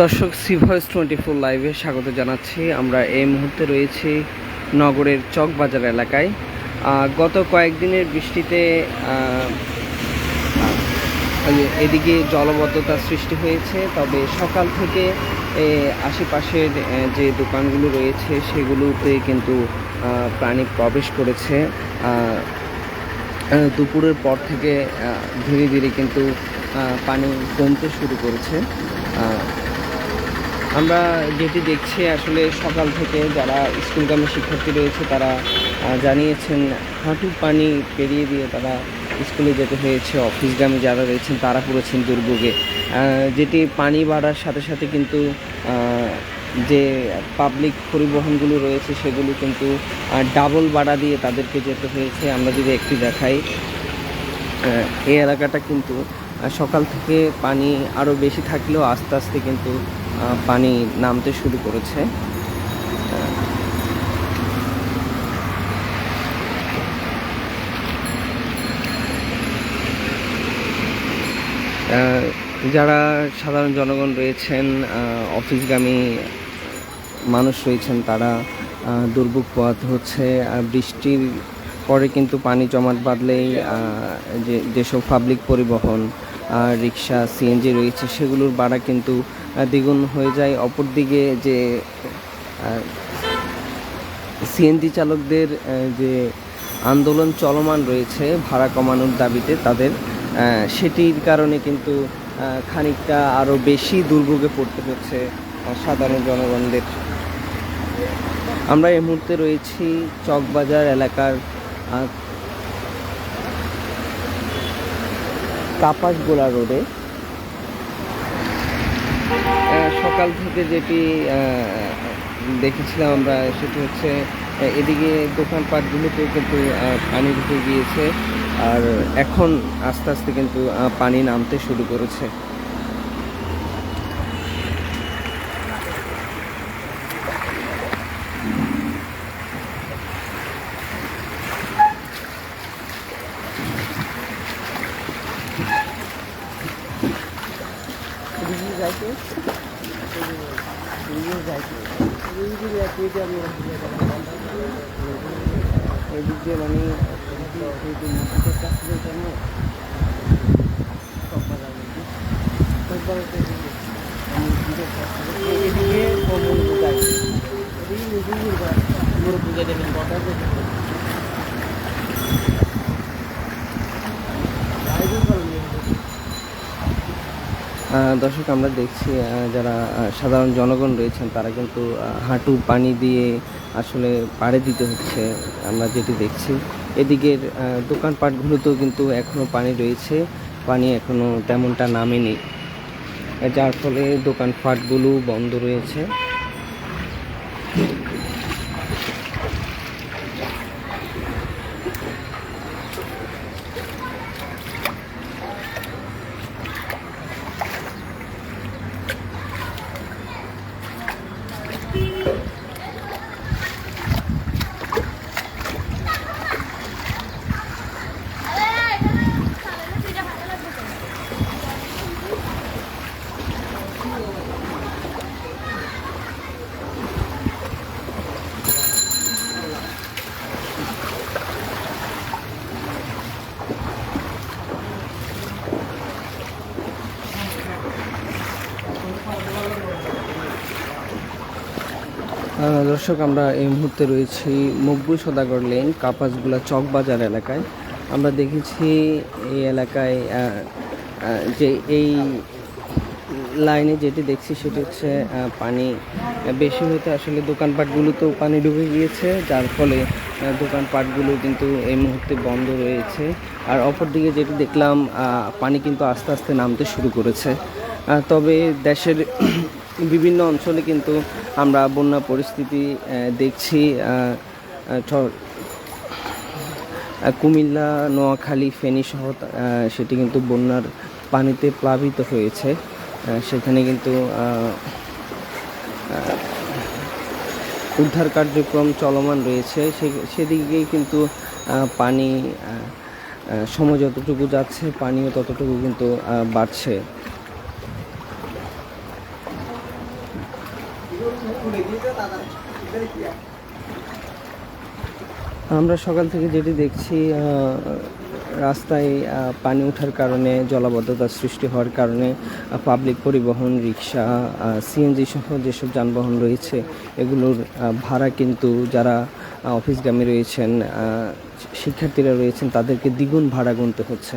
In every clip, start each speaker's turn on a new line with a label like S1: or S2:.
S1: দর্শক C voice twenty four লাইভে স্বাগত জানাচ্ছি। আমরা এই মুহূর্তে রয়েছি নগরের চকবাজার এলাকায়। গত কয়েকদিনের বৃষ্টিতে এদিকে জলবদ্ধতার সৃষ্টি হয়েছে, তবে সকাল থেকে আশেপাশের যে দোকানগুলো রয়েছে, সেগুলোতে কিন্তু প্রাণী প্রবেশ করেছে। দুপুরের পর থেকে ধীরে ধীরে কিন্তু পানি কমতে শুরু করেছে। আমরা যেটি দেখছি আসলে সকাল থেকে যারা স্কুলগামী শিক্ষার্থী রয়েছে, তারা জানিয়েছেন হাঁটু পানি পেরিয়ে দিয়ে তারা স্কুলে যেতে হয়েছে অফিসগামী যারা রয়েছেন তারা পড়েছেন দুর্ভোগে যেটি পানি বাড়ার সাথে সাথে কিন্তু যে পাবলিক পরিবহনগুলো রয়েছে সেগুলো কিন্তু ডাবল ভাড়া দিয়ে তাদেরকে যেতে হয়েছে। আমরা যদি একটি দেখাই এই এলাকাটা কিন্তু সকাল থেকে পানি আরও বেশি থাকলেও আস্তে আস্তে কিন্তু পানি নামতে শুরু করেছে। যারা সাধারণ জনগণ রয়েছেন অফিসগামী মানুষ রয়েছেন, তারা দুর্ভোগ পোহাতে হচ্ছে। আর বৃষ্টির পরে কিন্তু পানি জমাট বাঁধলেই যে, যেসব পাবলিক পরিবহন রিক্সা সিএনজি রয়েছে, সেগুলোর ভাড়া কিন্তু দ্বিগুণ হয়ে যায়। অপরদিকে যে সিএনজি চালকদের যে আন্দোলন চলমান রয়েছে, ভাড়া কমানোর দাবিতে তাদের সেটির কারণে কিন্তু খানিকটা আরও বেশি দুর্ভোগে পড়তে হচ্ছে সাধারণ জনগণদের। আমরা এই মুহূর্তে রয়েছি চকবাজার এলাকার কাপাসগোলা রোডে। সকাল থেকে যেটি দেখেছিলাম আমরা, সেটি হচ্ছে এদিকে দোকানপাটগুলিতে কিন্তু পানি ঢুকে গিয়েছে। আর এখন আস্তে আস্তে কিন্তু পানি নামতে শুরু করেছে। এদিক দিয়ে মানে মসজিদের কাছ থেকে কেন এদিকে কমল বোঝায় এদিকে মুজিবুর পুরো পূজা দেবেন কথা দর্শক, আমরা দেখছি যারা সাধারণ জনগণ রয়েছেন, তারা কিন্তু হাঁটু পানি দিয়ে আসলে পাড়ে দিতে হচ্ছে, আমরা যেটি দেখছি। এদিকের দোকানপাটগুলোতেও কিন্তু এখনও পানি রয়েছে, পানি এখনও তেমনটা নামেনি। যার ফলে দোকানপাটগুলো বন্ধ রয়েছে। দর্শক, আমরা এই মুহূর্তে রয়েছি মকবুল সদাগর লেন, কাপাসগুলা চকবাজার এলাকায়। আমরা দেখেছি এই এলাকায় যে এই লাইনে যেটি দেখছি সেটি হচ্ছে পানি বেশি হতে আসলে দোকানপাটগুলোতেও পানি ঢুকে গিয়েছে, যার ফলে দোকানপাটগুলো কিন্তু এই মুহূর্তে বন্ধ রয়েছে। আর অপরদিকে যেটি দেখলাম পানি কিন্তু আস্তে আস্তে নামতে শুরু করেছে। তবে দেশের বিভিন্ন অঞ্চলে কিন্তু আমরা বন্যা পরিস্থিতি দেখছি কুমিল্লা, নোয়াখালী, ফেনী সহ সেটি কিন্তু বন্যার পানিতে প্লাবিত হয়েছে। সেখানে কিন্তু উদ্ধার কার্যক্রম চলমান রয়েছে। সে- সেদিকেই কিন্তু পানি সময় যতটুকু যাচ্ছে, পানিও ততটুকু কিন্তু বাড়ছে। আমরা সকাল থেকে যেটি দেখছি রাস্তায় পানি ওঠার কারণে, জলাবদ্ধতা সৃষ্টি হওয়ার কারণে পাবলিক পরিবহন, রিক্সা সিএনজি সহ যেসব যানবাহন রয়েছে, এগুলোর ভাড়া কিন্তু যারা অফিসগামী রয়েছেন শিক্ষার্থীরা রয়েছেন, তাদেরকে দ্বিগুণ ভাড়া গুনতে হচ্ছে।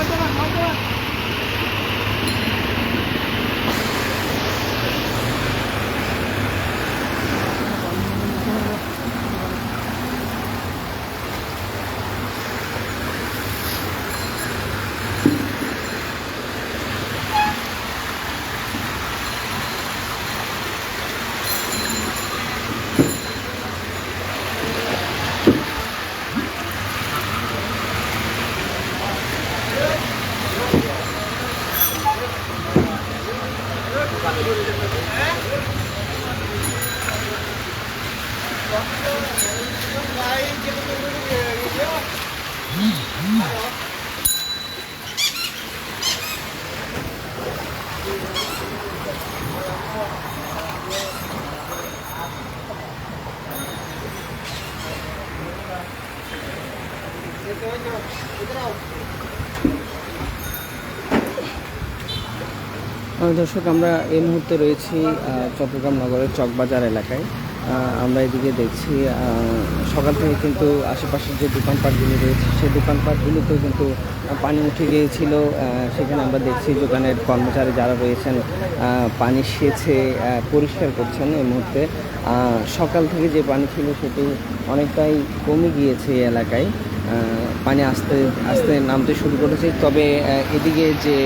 S1: 待て待てます দর্শক, আমরা এই মুহূর্তে রয়েছি চট্টগ্রাম নগরের চকবাজার এলাকায়। আমরা এদিকে দেখছি সকাল থেকে কিন্তু আশেপাশের যে দোকানপাটগুলি রয়েছে, সেই দোকানপাটগুলিতেও কিন্তু পানি উঠে গিয়েছিল। সেখানে আমরা দেখছি দোকানের কর্মচারী যারা রয়েছেন পানি সেচে পরিষ্কার করছেন এই মুহূর্তে। সকাল থেকে যে পানি ছিল, সেটি অনেকটাই কমে গিয়েছে এই এলাকায়। পানি আস্তে আস্তে নামতে শুরু করেছে। তবে এদিকে যে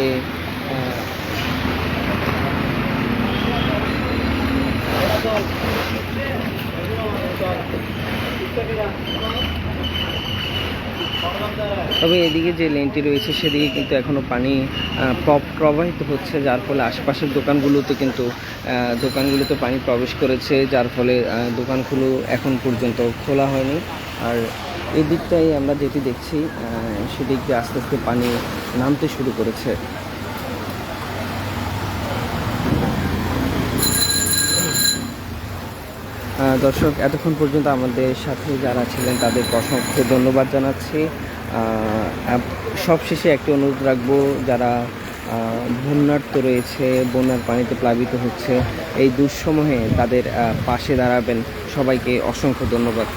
S1: তবে এদিকে যে লেনটি রয়েছে, সেদিকে কিন্তু এখনও পানি প্রবাহিত হচ্ছে, যার ফলে আশপাশের দোকানগুলোতে কিন্তু দোকানগুলোতে পানি প্রবেশ করেছে, যার ফলে দোকানগুলো এখন পর্যন্ত খোলা হয়নি। আর এদিকটাই আমরা যেটি দেখছি সেদিক দিয়ে আস্তে আস্তে পানি নামতে শুরু করেছে। দর্শক, এতক্ষণ পর্যন্ত আমাদের সাথে যারা ছিলেন তাদের অসংখ্য ধন্যবাদ জানাচ্ছি। সবশেষে একটি অনুরোধ রাখব, যারা বন্যার্থ রয়েছে, বন্যার পানিতে প্লাবিত হচ্ছে, এই দুঃসমূহে তাদের পাশে দাঁড়াবেন। সবাইকে অসংখ্য ধন্যবাদ।